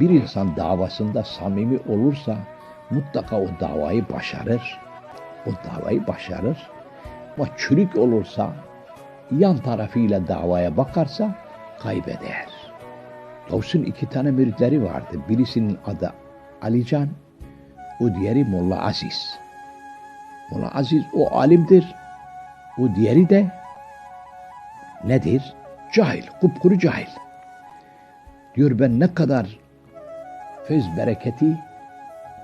Bir insan davasında samimi olursa mutlaka o davayı başarır. O davayı başarır. Ama çürük olursa, yan tarafıyla davaya bakarsa kaybeder. Gavs'un iki tane müritleri vardı. Birisinin adı Alican, o diğeri Molla Aziz. Molla Aziz o alimdir. O diğeri de nedir? Cahil, kupkuru cahil. Diyor ben ne kadar feyz bereketi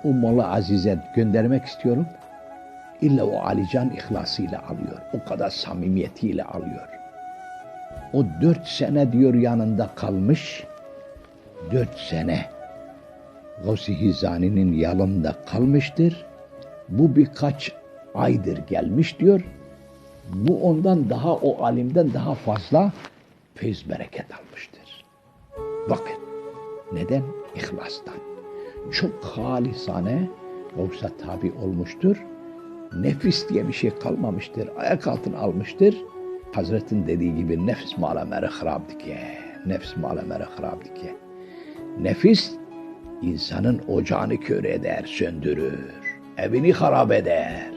o Molla Aziz'e göndermek istiyorum. İlla o Alican ihlasıyla alıyor. O kadar samimiyetiyle alıyor. O dört sene diyor yanında kalmış. Dört sene. Gavsi Hizani'nin yanında kalmıştır. Bu birkaç aydır gelmiş diyor. Bu ondan daha o alimden daha fazla feyz bereket almıştır. Bakın. Neden? İhlastan. Çok halisane Gavs'a tabi olmuştur. Nefis diye bir şey kalmamıştır. Ayak altına almıştır. Hazretin dediği gibi nefs malamere harab dike. Nefs malamere harab dike. Nefis insanın ocağını kör eder, söndürür. Evini harap eder.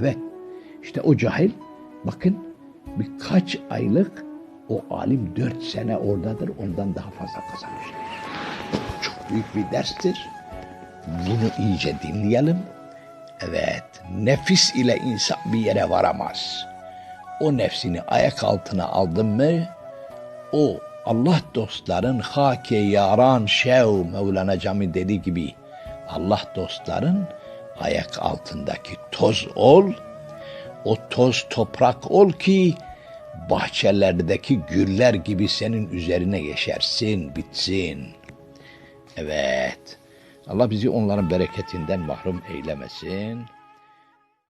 Evet. işte o cahil bakın birkaç aylık o alim dört sene oradadır. Ondan daha fazla kazanmıştır. Büyük bir derstir. Bunu iyice dinleyelim. Evet, nefis ile insan bir yere varamaz. O nefsini ayak altına aldın mı, o Allah dostların hake yaran şev Mevlana Cami dediği gibi Allah dostların ayak altındaki toz ol, o toz toprak ol ki bahçelerdeki güller gibi senin üzerine yeşersin, bitsin. Evet. Allah bizi onların bereketinden mahrum eylemesin.